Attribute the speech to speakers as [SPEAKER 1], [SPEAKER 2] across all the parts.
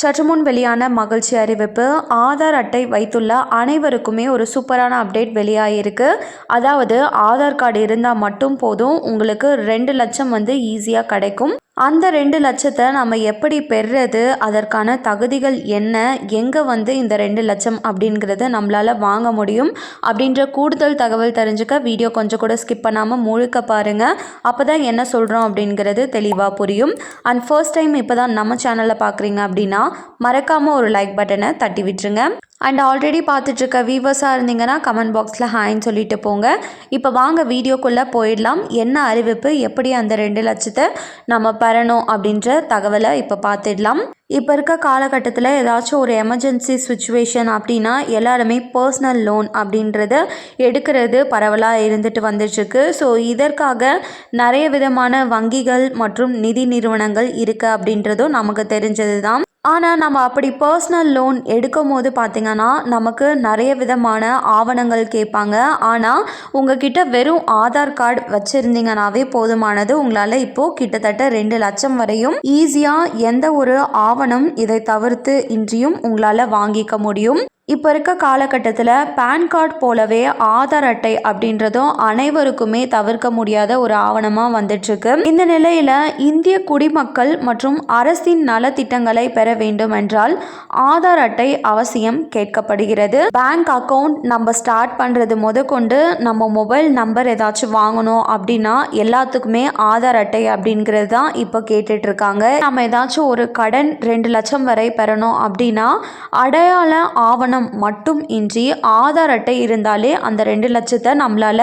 [SPEAKER 1] சற்று முன் வெளியான மகிழ்ச்சி அறிவிப்பு ஆதார் அட்டை வைத்துள்ள அனைவருக்குமே ஒரு சூப்பரான அப்டேட் வெளியாகிருக்கு அதாவது ஆதார் கார்டு இருந்தால் மட்டும் போதும் உங்களுக்கு ரெண்டு லட்சம் வந்து ஈஸியாக கிடைக்கும். அந்த ரெண்டு லட்சத்தை நம்ம எப்படி பெறுறது? அதற்கான தகுதிகள் என்ன? எங்கே வந்து இந்த ரெண்டு லட்சம் அப்படிங்கிறத நம்மளால் வாங்க முடியும்? அப்படின்ற கூடுதல் தகவல் தெரிஞ்சுக்க வீடியோ கொஞ்சம் கூட ஸ்கிப் பண்ணாமல் முழுக்க பாருங்கள் அப்போ தான் என்ன சொல்கிறோம் அப்படிங்கிறது தெளிவாக புரியும். அண்ட் ஃபர்ஸ்ட் டைம் இப்போ தான் நம்ம சேனலில் பார்க்குறீங்க அப்படின்னா மறக்காமல் ஒரு லைக் பட்டனை தட்டி விட்டுருங்க. அண்ட் ஆல்ரெடி பார்த்துட்ருக்க வீவர்ஸாக இருந்தீங்கன்னா கமெண்ட் பாக்ஸில் ஹாய்ன்னு சொல்லிட்டு போங்க. இப்போ வாங்க வீடியோக்குள்ளே போயிடலாம். என்ன அறிவிப்பு? எப்படி அந்த ரெண்டு லட்சத்தை நம்ம வரணும் அப்படின்ற தகவலை இப்போ பார்த்துடலாம் இப்போ இருக்க காலகட்டத்தில் ஏதாச்சும் ஒரு எமர்ஜென்சி சுச்சுவேஷன் அப்படின்னா எல்லாருமே பர்சனல் லோன் அப்படின்றத எடுக்கிறது பரவலாக இருந்துட்டு வந்துட்டுருக்கு. ஸோ இதற்காக நிறைய விதமான வங்கிகள் மற்றும் நிதி நிறுவனங்கள் இருக்குது அப்படின்றதும் நமக்கு தெரிஞ்சது தான் ஆனால் நம்ம அப்படி பர்சனல் லோன் எடுக்கும் போது பார்த்திங்கன்னா நமக்கு நிறைய விதமான ஆவணங்கள் கேட்பாங்க. ஆனால் உங்ககிட்ட வெறும் ஆதார் கார்டு வச்சுருந்தீங்கனாவே போதுமானது. உங்களால் இப்போது கிட்டத்தட்ட ரெண்டு லட்சம் வரையும் ஈஸியாக எந்த ஒரு ஆவணம் இதை தவிர்த்து இன்றியும் உங்களால் வாங்கிக்க முடியும். இப்போ இருக்க காலகட்டத்தில் பேன் கார்டு போலவே ஆதார் அட்டை அப்படின்றதும் அனைவருக்குமே தவிர்க்க முடியாத ஒரு ஆவணமாக வந்துட்டுருக்கு. இந்த நிலையில் இந்திய குடிமக்கள் மற்றும் அரசின் நலத்திட்டங்களை பெற வேண்டும் என்றால் ஆதார் அட்டை அவசியம் கேட்கப்படுகிறது. பேங்க் அக்கௌண்ட் நம்ம ஸ்டார்ட் பண்ணுறது முதற்கொண்டு நம்ம மொபைல் நம்பர் ஏதாச்சும் வாங்கணும் அப்படின்னா எல்லாத்துக்குமே ஆதார் அட்டை அப்படிங்கிறது தான் இப்போ கேட்டுட்ருக்காங்க. நம்ம ஏதாச்சும் ஒரு கடன் ரெண்டு லட்சம் வரை பெறணும் அப்படின்னா அடையாள ஆவணம் ஆவணம் மட்டும் இன்றி ஆதார் அட்டை இருந்தாலே அந்த ரெண்டு லட்சத்தை நம்மளால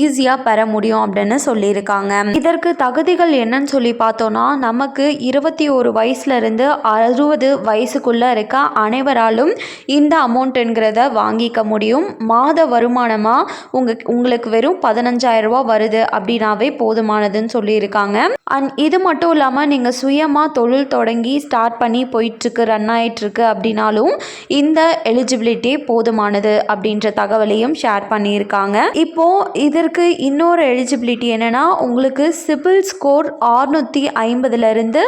[SPEAKER 1] ஈஸியாக பெற முடியும் அப்படின்னு சொல்லியிருக்காங்க. இதற்கு தகுதிகள் என்னன்னு சொல்லி பார்த்தோன்னா நமக்கு இருபத்தி ஒரு வயசுலேருந்து அறுபது வயசுக்குள்ளே இருக்க அனைவராலும் இந்த அமௌண்ட்டுங்கிறத வாங்கிக்க முடியும். மாத வருமானமாக உங்கள் உங்களுக்கு வெறும் பதினஞ்சாயிரம் ரூபாய் வருது அப்படின்னாவே போதுமானதுன்னு சொல்லியிருக்காங்க. அண்ட் இது மட்டும் இல்லாமல் நீங்கள் சுயமாக தொழில் தொடங்கி ஸ்டார்ட் பண்ணி போயிட்டுருக்கு ரன் ஆகிட்டுருக்கு அப்படின்னாலும் இந்த எலிஜி எலிஜிபிலிட்டி போதுமானது அப்படின்ற தகவலையும் ஷேர் பண்ணியிருக்காங்க. இப்போது இதற்கு இன்னொரு எலிஜிபிலிட்டி என்னன்னா உங்களுக்கு சிபில் ஸ்கோர் ஆறுநூற்றி ஐம்பதுலேருந்து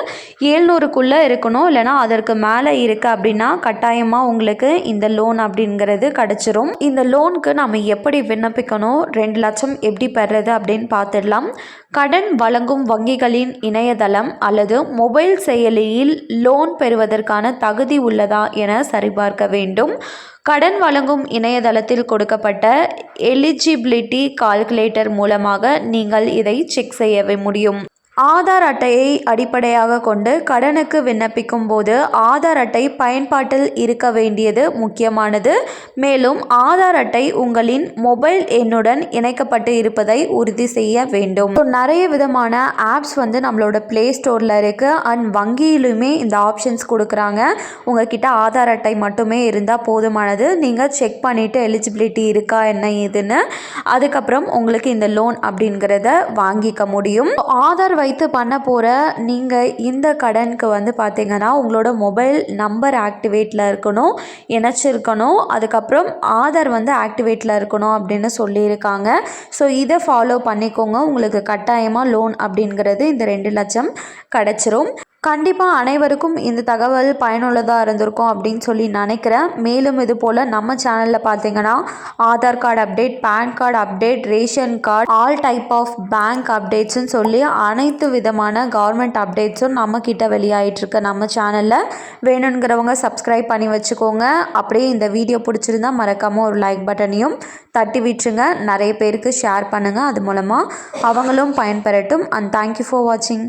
[SPEAKER 1] ஏழ்நூறுக்குள்ளே இருக்கணும். இல்லைனா அதற்கு மேலே இருக்குது அப்படின்னா கட்டாயமாக உங்களுக்கு இந்த லோன் அப்படிங்கிறது கிடச்சிரும். இந்த லோனுக்கு நம்ம எப்படி விண்ணப்பிக்கணும்? ரெண்டு லட்சம் எப்படி பெறது அப்படின்னு பார்த்துடலாம். கடன் வழங்கும் வங்கிகளின் இணையதளம் அல்லது மொபைல் செயலியில் லோன் பெறுவதற்கான தகுதி உள்ளதா என சரிபார்க்க வேண்டும். கடன் வழங்கும் இணையதளத்தில் கொடுக்கப்பட்ட எலிஜிபிலிட்டி கால்குலேட்டர் மூலமாக நீங்கள் இதை செக் செய்யவே முடியும். ஆதார் அட்டையை அடிப்படையாக கொண்டு கடனுக்கு விண்ணப்பிக்கும் போது ஆதார் அட்டை பயன்பாட்டில் இருக்க வேண்டியது முக்கியமானது. மேலும் ஆதார் அட்டை உங்களின் மொபைல் எண்ணுடன் இணைக்கப்பட்டு இருப்பதை உறுதி செய்ய வேண்டும். நிறைய விதமான ஆப்ஸ் வந்து நம்மளோட ப்ளே ஸ்டோரில் இருக்குது அண்ட் வங்கியிலுமே இந்த ஆப்ஷன்ஸ் கொடுக்குறாங்க. உங்ககிட்ட ஆதார் அட்டை மட்டுமே இருந்தால் போதுமானது. நீங்கள் செக் பண்ணிவிட்டு எலிஜிபிலிட்டி இருக்கா என்ன ஏதுன்னு. அதுக்கப்புறம் உங்களுக்கு இந்த லோன் அப்படிங்கிறத வாங்கிக்க முடியும். ஆதார் வை வைத்து பண்ண போகிற நீங்கள் இந்த கடனுக்கு வந்து பார்த்திங்கன்னா உங்களோட மொபைல் நம்பர் ஆக்டிவேட்டில் இருக்கணும் இணைச்சிருக்கணும் அதுக்கப்புறம் ஆதார் வந்து ஆக்டிவேட்டில் இருக்கணும் அப்படின்னு சொல்லியிருக்காங்க. ஸோ இதை ஃபாலோ பண்ணிக்கோங்க. உங்களுக்கு கட்டாயமாக லோன் அப்படிங்கிறது இந்த ரெண்டு லட்சம் கிடச்சிரும். கண்டிப்பாக அனைவருக்கும் இந்த தகவல் பயனுள்ளதாக இருந்திருக்கும் அப்படின்னு சொல்லி நினைக்கிறேன். மேலும் இது போல் நம்ம சேனலில் பார்த்தீங்கன்னா Aadhaar card update PAN card update ration card all type of bank அப்டேட்ஸ்னு சொல்லி அனைத்து விதமான கவர்மெண்ட் அப்டேட்ஸும் நம்மக்கிட்ட வெளியாகிட்டுருக்கு நம்ம சேனலில் வேணுங்கிறவங்க சப்ஸ்கிரைப் பண்ணி வச்சுக்கோங்க. அப்படியே இந்த வீடியோ பிடிச்சிருந்தா மறக்காமல் ஒரு லைக் பட்டனையும் தட்டி விட்டுருங்க. நிறைய பேருக்கு ஷேர் பண்ணுங்கள் அது மூலமாக அவங்களும் பயன்பெறட்டும். அண்ட் தேங்க்யூ ஃபார் வாட்சிங்